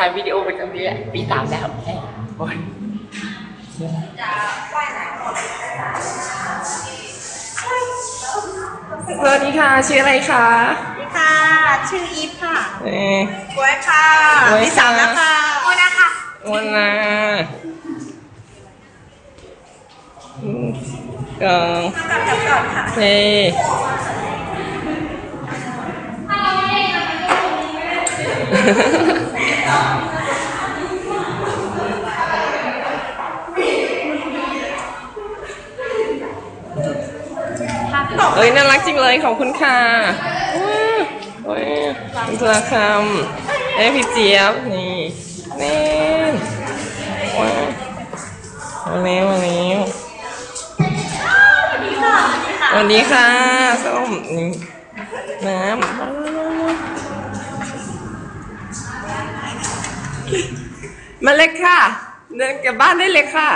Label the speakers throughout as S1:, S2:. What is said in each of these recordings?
S1: ถ่ายวิดีโอไปกันเรื่อยปีสามแล้วโอ้ยสวัสดีค่ะชื่ออะไรคะ
S2: สวัสดีค่ะ ชื่ออีฟค่ะ
S1: เอ๊ะ
S2: บวยค่ะ
S1: บ๊วยค่ะ
S2: พี่สามแล้วค่ะโอนะค่ะ
S1: วันนาอืมกอง
S2: กลับกลับก่อนค่ะ
S1: เฮ้ เอ้ยน่ารักจริงเลยขอบคุณค่ะว้าวโอ้ยคุณตุลาคำเอ้ยพี่เจี๊ยบนี่เน่นว้าวมาแล้วมาแล้วสวัสดีค่ะส้มนี่น้ำ มามาเลยค่ะ เดินกลับบ้านได้เลยค่ะ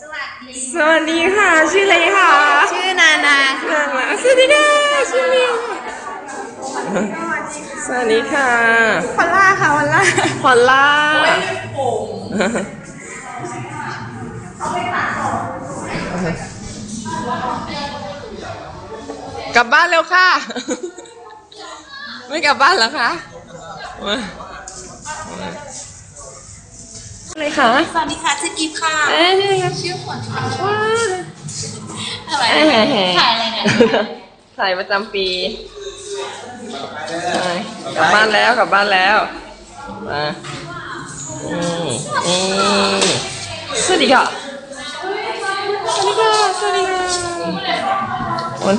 S2: สวัสดี
S1: สวัสดีค่ะ ชื่ออะไรคะ
S2: ชื่อนานา
S1: น่ารักสวัสดีค่ะชื่อเลียสวัสดีค่ะ
S2: พอลล่าค่ะพอลล่า
S1: พอลล่ากลับบ้านแล้วค่ะ ไม่กลับบ้านเหรอคะ คะ
S2: สวัสดีค่ะชื่ออีฟค่ะ
S1: เอ้ยนี่ไง
S2: ชื่อฝนค่ะ
S1: ว้าว
S2: อะไร
S1: เอ้ย
S2: ถ่ายอะไรเนี่ย
S1: ถ่ายประจำปีไปกลับบ้านแล้วกลับบ้านแล้วมานี่นี่สวัสดีค่ะสวัสดีค่ะสวัสดีค่ะหมด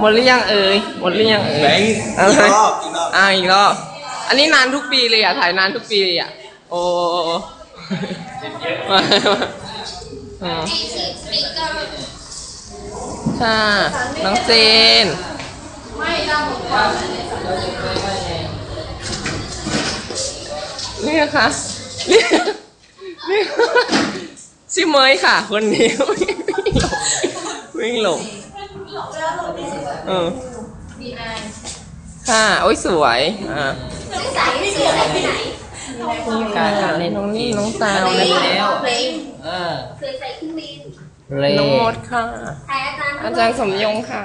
S1: หมดหรือยังเอ่ยหมดหรือยังเอ่
S3: ไหน
S1: ย
S3: อี
S1: อะไร
S3: กรอบอีกรอบ
S1: อ่าอีกรอบอันนี้นานทุกปีเลยอะถ่ายนานทุกปีเลยอะโอ้ มาค่ะ น้องเจนนี่นะคะนี่นี่ชื่อเมยค่ะ คนนี้วิ่งหลบวิ่งหลบเออค่ะ โอ้ยสวย อ่านี่ การการเล่นน้องนี่น้องตาวนะแล้ว
S2: เพลง
S3: เออ
S2: เคยใส่เครื่องบิน
S3: เล
S1: น้องมดค่ะ
S2: ถ่ายอาจารย์
S1: อาจารย์สมยงค่ะ